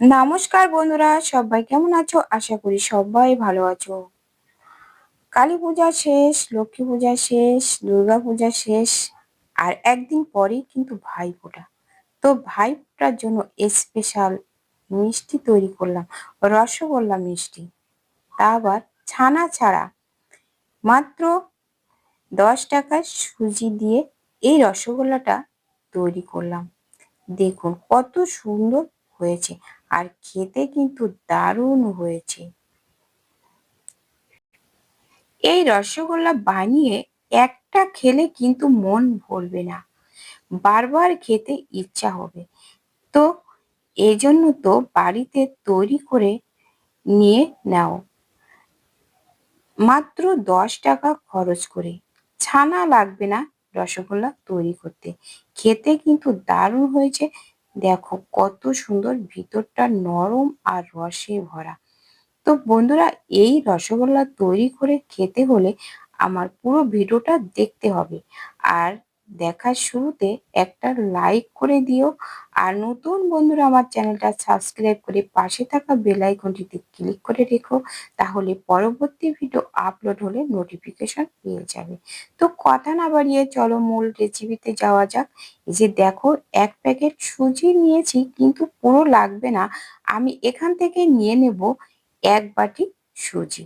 নমস্কার বন্ধুরা, সবাই কেমন আছো? আশা করি সবাই ভালো আছো। কালী পূজা শেষ, লক্ষ্মী পূজা শেষ, দুর্গা পূজা শেষ, আর একদিন পরেই কিন্তু ভাই ফোটা তো ভাই ফোটার জন্য স্পেশাল মিষ্টি তৈরি করলাম, রসগোল্লা মিষ্টি। তা আবার ছানা ছাড়া। মাত্র দশ টাকার সুজি দিয়ে এই রসগোল্লাটা তৈরি করলাম। দেখুন কত সুন্দর হয়েছে। আর খেতে কিন্তু দারুণ হয়েছে। এই রসগোল্লা বানিয়ে একটা খেলে কিন্তু মন ভরবে না। বারবার খেতে ইচ্ছা হবে। তো এই জন্য তো বাড়িতে তৈরি করে নিয়ে নাও। মাত্র দশ টাকা খরচ করে। ছানা লাগবে না রসগোল্লা তৈরি করতে। খেতে কিন্তু দারুণ হয়েছে। দেখো কত সুন্দর ভিতরটা নরম আর রসে ভরা। তো বন্ধুরা, এই রসগোল্লা তৈরি করে খেতে হলে আমার পুরো ভিডিওটা দেখতে হবে। আর দেখার শুরুতে একটা লাইক করে দিও আর নতুন বন্ধুরা আমার চ্যানেলটা সাবস্ক্রাইব করে পাশে থাকা বেল আইকনটিতে ক্লিক করে রেখো, তাহলে পরবর্তী ভিডিও আপলোড হলে নোটিফিকেশন পেয়ে যাবে। তো কথা না বাড়িয়ে চলো মূল রেসিপিতে যাওয়া যাক। এই যে দেখো, এক প্যাকেট সুজি নিয়েছি, কিন্তু পুরো লাগবে না। আমি এখান থেকে নিয়ে নেব এক বাটি সুজি।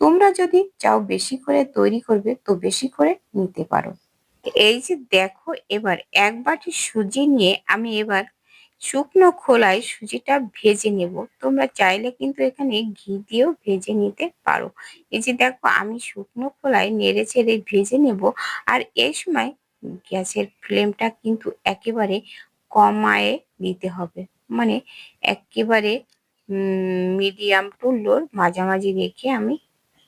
তোমরা যদি চাও বেশি করে তৈরি করবে, তো বেশি করে নিতে পারো। এই যে দেখো এবার এক বাটি সুজি নিয়ে আমি এবার শুকনো খোলায় সুজিটা ভেজে নেব। তোমরা চাইলে কিন্তু এখানে ঘি দিয়েও ভেজে নিতে পারো। এই যে দেখো আমি শুকনো খোলায় নেড়ে চেড়ে ভেজে নেব আর এই সময় গ্যাসের ফ্লেমটা কিন্তু একেবারে কমায়ে দিতে হবে। মানে একেবারে মিডিয়াম টু লোর মাঝামাঝি রেখে আমি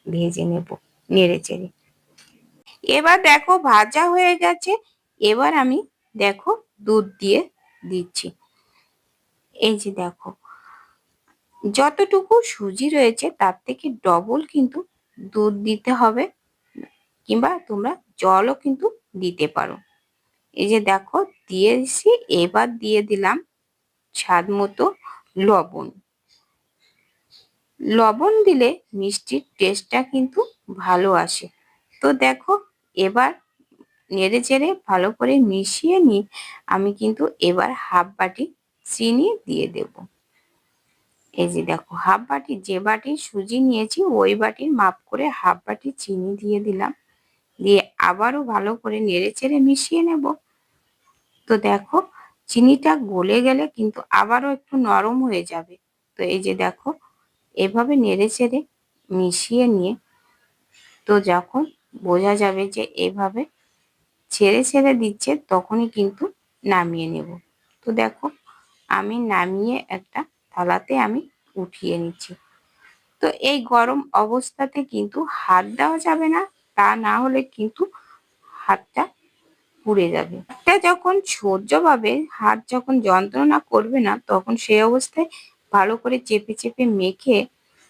ভেজে নেব নেড়ে চেড়ে। এবার দেখো ভাজা হয়ে গেছে। এবার আমি দেখো দুধ দিয়ে দিচ্ছি। এই যে দেখো, যতটুকু সুজি রয়েছে তার থেকে ডবল কিন্তু দুধ দিতে হবে কিংবা তোমরা জলও কিন্তু দিতে পারো। এই যে দেখো, দিয়ে দিয়েছি এবার দিয়ে দিলাম স্বাদ মতো লবণ। লবণ দিলে মিষ্টির টেস্টটা কিন্তু ভালো আসে। তো দেখো এবার নেড়ে চেড়ে ভালো করে মিশিয়ে নিয়ে আমি কিন্তু এবার হাফ বাটি চিনি দিয়ে দেব। এই যে দেখো, হাফ বাটি যে বাটি সুজি নিয়েছি, ওই বাটির মাপ করে হাফ বাটি চিনি দিয়ে দিলাম। দিয়ে আবারও ভালো করে নেড়ে চেড়ে মিশিয়ে নেব। তো দেখো, চিনিটা গলে গেলে কিন্তু আবারও একটু নরম হয়ে যাবে। তো এই যে দেখো, এভাবে নেড়ে চেড়ে মিশিয়ে নিয়ে তো যখন বোঝা যাবে যে এভাবে ছেড়ে ছেড়ে দিচ্ছে, তখনই কিন্তু নামিয়ে নেব। তো দেখো, আমি নামিয়ে একটা থালাতে আমি উঠিয়ে নিচ্ছি। তো এই গরম অবস্থাতে কিন্তু হাত দেওয়া যাবে না, তা না হলে কিন্তু হাতটা পুড়ে যাবে। এটা যখন সহ্য পাবে, হাত যখন যন্ত্রণা করবে না, তখন সেই অবস্থায় ভালো করে চেপে চেপে মেখে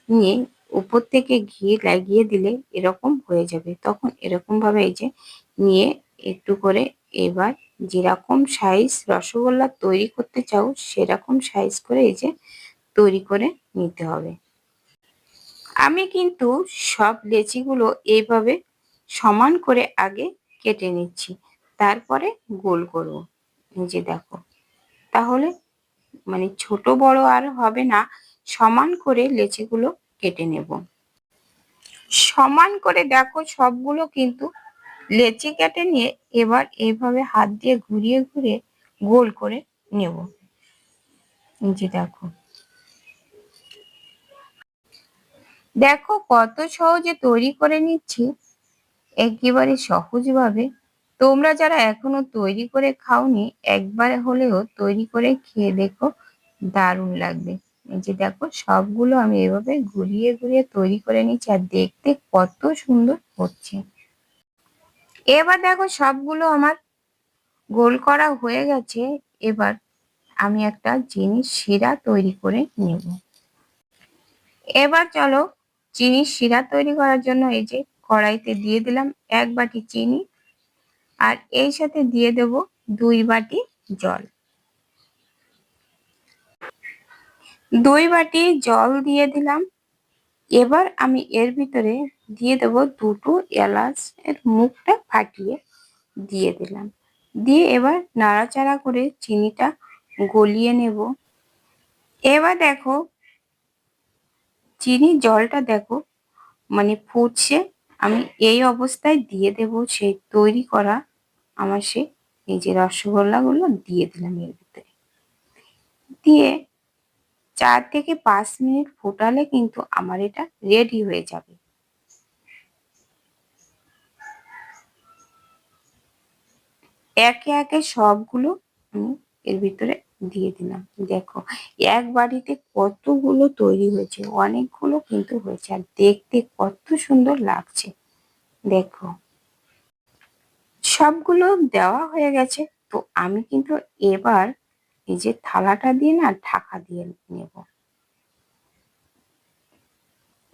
নিয়ে উপর থেকে ঘি লাগিয়ে দিলে এরকম হয়ে যাবে। তখন এরকম ভাবে এই যে নিয়ে একটু করে এবার যেরকম সাইজ রসগোল্লা তৈরি করতে চাও, সেরকম সাইজ করে এই যে তৈরি করে নিতে হবে। আমি কিন্তু সব লেচিগুলো এইভাবে সমান করে আগে কেটে নিচ্ছি, তারপরে গোল করব। এই যে দেখো, তাহলে মানে ছোট বড় আর হবে না, সমান করে লেচিগুলো কেটে নেব। সমান করে দেখো সবগুলো কিন্তু লেচি কেটে নিয়ে এবার এইভাবে হাত দিয়ে ঘুরিয়ে ঘুরিয়ে গোল করে নেব। যে দেখো। দেখো কত সহজে তৈরি করে নিচ্ছি। একেবারে সহজভাবে। তোমরা যারা এখনও তৈরি করে খাওনি, একবার হলেও তৈরি করে খেয়ে দেখো, দারুণ লাগবে। এই যে দেখো, সবগুলো আমি এভাবে ঘুরিয়ে ঘুরিয়ে তৈরি করে নিচ্ছি আর দেখতে কত সুন্দর হচ্ছে। এবার দেখো, সবগুলো আমার গোল করা হয়ে গেছে। এবার আমি একটা জিনিস শিরা তৈরি করে নেব। এবার চলো চিনি শিরা তৈরি করার জন্য এই যে কড়াইতে দিয়ে দিলাম এক বাটি চিনি আর এই সাথে দিয়ে দেব দুই বাটি জল। দুই বাটি জল দিয়ে দিলাম। এবার আমি এর ভিতরে দিয়ে দেব দুটো এলাচ এর মুখটা ফাটিয়ে দিয়ে দিলাম। দিয়ে এবার নাড়াচাড়া করে চিনিটা গলিয়ে নেব। এবার দেখো, চিনি জলটা দেখো মানে ফুটছে। আমি এই অবস্থায় দিয়ে দেব সেই তৈরি করা আমার সে এই যে রসগোল্লাগুলো, দিয়ে দিলাম এর ভিতরে। দিয়ে চার থেকে পাঁচ মিনিট ফোটালে কিন্তু আমার এটা রেডি হয়ে যাবে। একে একে সবগুলো আমি এর ভিতরে দিয়ে দিলাম। দেখো, এক বাড়িতে কতগুলো তৈরি হয়েছে, অনেকগুলো কিন্তু হয়েছে, আর দেখতে কত সুন্দর লাগছে। দেখো, সবগুলো দেওয়া হয়ে গেছে, তো আমি কিন্তু এবার এই যে থালাটা দিয়ে না ঢাকা দিয়ে নেব।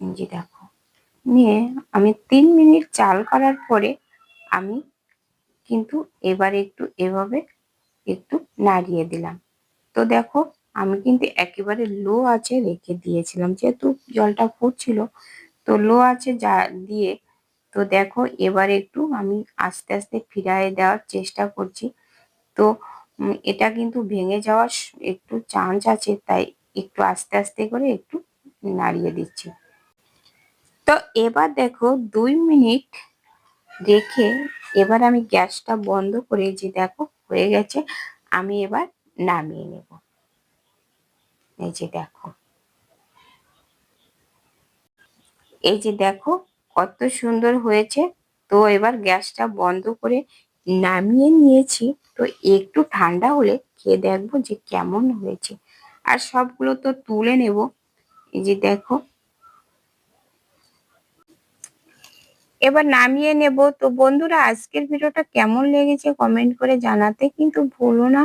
যে দেখো। নিয়ে আমি তিন মিনিট চাল করার পরে আমি কিন্তু এবার একটু এভাবে একটু নাড়িয়ে দিলাম। তো দেখো, আমি কিন্তু একেবারে লো আছে রেখে দিয়েছিলাম। যেহেতু জলটা ফুটছিল, তো লো আছে যা দিয়ে তো দেখো, এবার একটু আমি আস্তে আস্তে ফিরাই দেওয়ার চেষ্টা করছি। তো এটা কিন্তু ভেঙে যাওয়ার একটু চান্স আছে, তাই একটু আস্তে আস্তে করে একটু নাড়িয়ে দিচ্ছি। তো এবার দেখো দুই মিনিট রেখে এবার আমি গ্যাসটা বন্ধ করে যে দেখো হয়ে গেছে, আমি এবার নামিয়ে নেব। এই যে দেখো। এই যে দেখো কত সুন্দর হয়েছে, তো এবার গ্যাসটা বন্ধ করে নামিয়ে নিয়েছি। তো একটু ঠান্ডা হলে খেয়ে দেখব যে কেমন হয়েছে। আর সবগুলো তো তুলে নেব। এই যে দেখো এবার নামিয়ে নেব। তো বন্ধুরা, আজকের ভিডিওটা কেমন লেগেছে কমেন্ট করে জানাতে কিন্তু ভুলো না।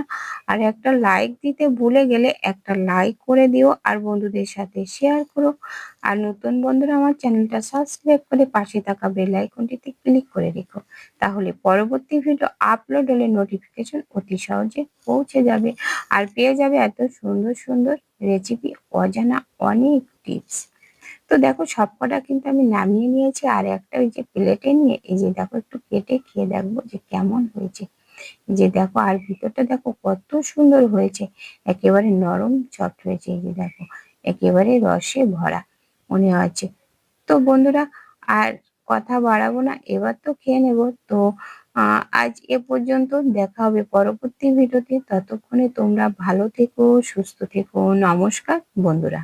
আর একটা লাইক দিতে ভুলে গেলে একটা লাইক করে দিও আর বন্ধুদের সাথে শেয়ার করো। আর নতুন বন্ধুরা, আমার চ্যানেলটা সাবস্ক্রাইব করে পাশে থাকা বেল আইকনটিতে ক্লিক করে রেখো। তাহলে পরবর্তী ভিডিও আপলোড হলে নোটিফিকেশন অতি সহজে পৌঁছে যাবে। আর পেয়ে যাবে এত সুন্দর সুন্দর রেসিপি অজানা অনেক টিপস তো দেখো সবকটা কিন্তু আমি নামিয়ে নিয়েছি, আর একটা ওই যে প্লেটে নিয়ে, এই যে দেখো একটু কেটে খেয়ে দেখব যে কেমন হয়েছে। যে দেখো, আর ভিতরটা দেখো কত সুন্দর হয়েছে। একেবারে নরম সফট হয়েছে এই যে দেখো, একেবারে রসে ভরা মনে হচ্ছে। তো বন্ধুরা, আর কথা বাড়াবো না, এবার তো খেয়ে নেব। তো আজ এ পর্যন্ত দেখা হবে পরবর্তী ভিডিওতে। ততক্ষণে তোমরা ভালো থেকো, সুস্থ থেকো। নমস্কার বন্ধুরা।